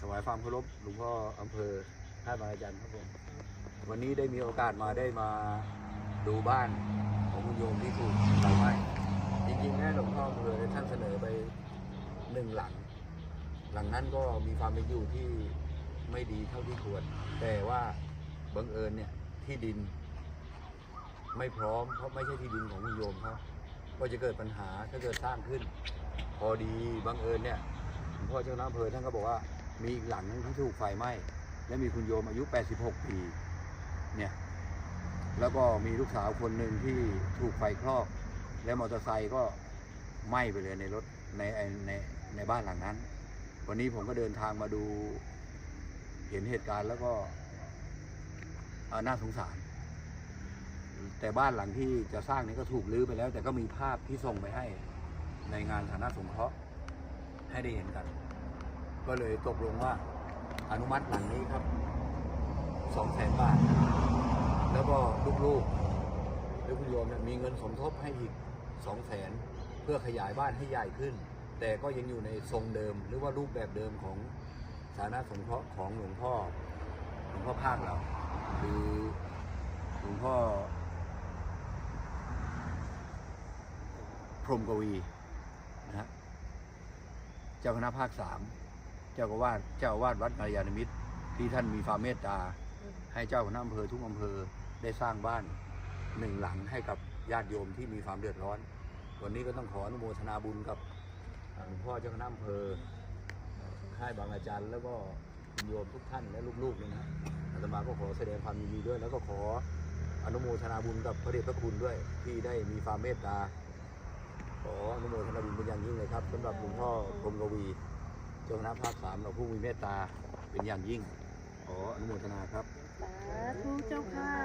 ถวายความเคารพหลวงพ่ออำเภอท่าบางอาจารย์ครับผมวันนี้ได้มีโอกาสมาได้มาดูบ้านของคุณโยมที่ถูกไฟไหม้จริงๆแม่หลวงพ่ออำเภอท่านเสนอไปหนึ่งหลัง หลังนั้นก็มีความเป็นอยู่ที่ไม่ดีเท่าที่ควร แต่ว่าบังเอิญเนี่ยที่ดิน ไม่พร้อมเพราะไม่ใช่ที่ดินของคุณโยมเขาก็จะเกิดปัญหาถ้าเกิดสร้างขึ้น พอดีบังเอิญเนี่ยหลวงพ่อเจ้าหน้าอำเภอท่านก็บอกว่า มีอีกหลังนึงที่ถูกไฟไหม้และมีคุณโยมอายุ 86 ปีเนี่ยแล้วก็มีลูกสาวคนหนึ่งที่ถูกไฟคลอก และมอเตอร์ไซค์ก็ไหม้ไปเลยในรถในในในบ้านหลังนั้น วันนี้ผมก็เดินทางมาดูเห็นเหตุการณ์แล้วก็น่าสงสาร แต่บ้านหลังที่จะสร้างนี้ก็ถูกรื้อไปแล้ว แต่ก็มีภาพที่ส่งไปให้ในงานฐานะสงเคราะห์ให้ได้เห็นกัน ก็เลยตกลงว่าอนุมัติหลังนี้ครับสองแสนบาท แล้วก็ลูกๆและคุณโยมเนี่ยมีเงินสมทบให้อีกสองแสนเพื่อขยายบ้านให้ใหญ่ขึ้น แต่ก็ยังอยู่ในทรงเดิม หรือว่ารูปแบบเดิมของฐานะสงเคราะห์ของหลวงพ่อหลวงพ่อภาคเราคือหลวงพ่อพรมกวีนะฮะเจ้าคณะภาคสาม เจ้าอาวาสเจ้าอาวาสวัดมารยานมิตร ที่ท่านมีความเมตตา ให้เจ้าคณะอำเภอทุกอำเภอได้สร้างบ้านหนึ่งหลังให้กับญาติโยมที่มีความเดือดร้อน วันนี้ก็ต้องขออนุโมทนาบุญกับหลวงพ่อเจ้าคณะอำเภอค่ายบางอาจารย์แล้วก็คุณโยมทุกท่านและลูกๆเลยนะอาตมาก็ขอแสดงความยินดีด้วย แล้วก็ขออนุโมทนาบุญกับพระเดชพระคุณด้วย ที่ได้มีความเมตตาขออนุโมทนาบุญเป็นอย่างยิ่งเลยครับสำหรับหลวงพ่อพรมกวี จ้าคณะภาคสามเราผู้มีเมตตาเป็นอย่างยิ่ง ขออนุโมทนาครับ สาธุเจ้าค่ะ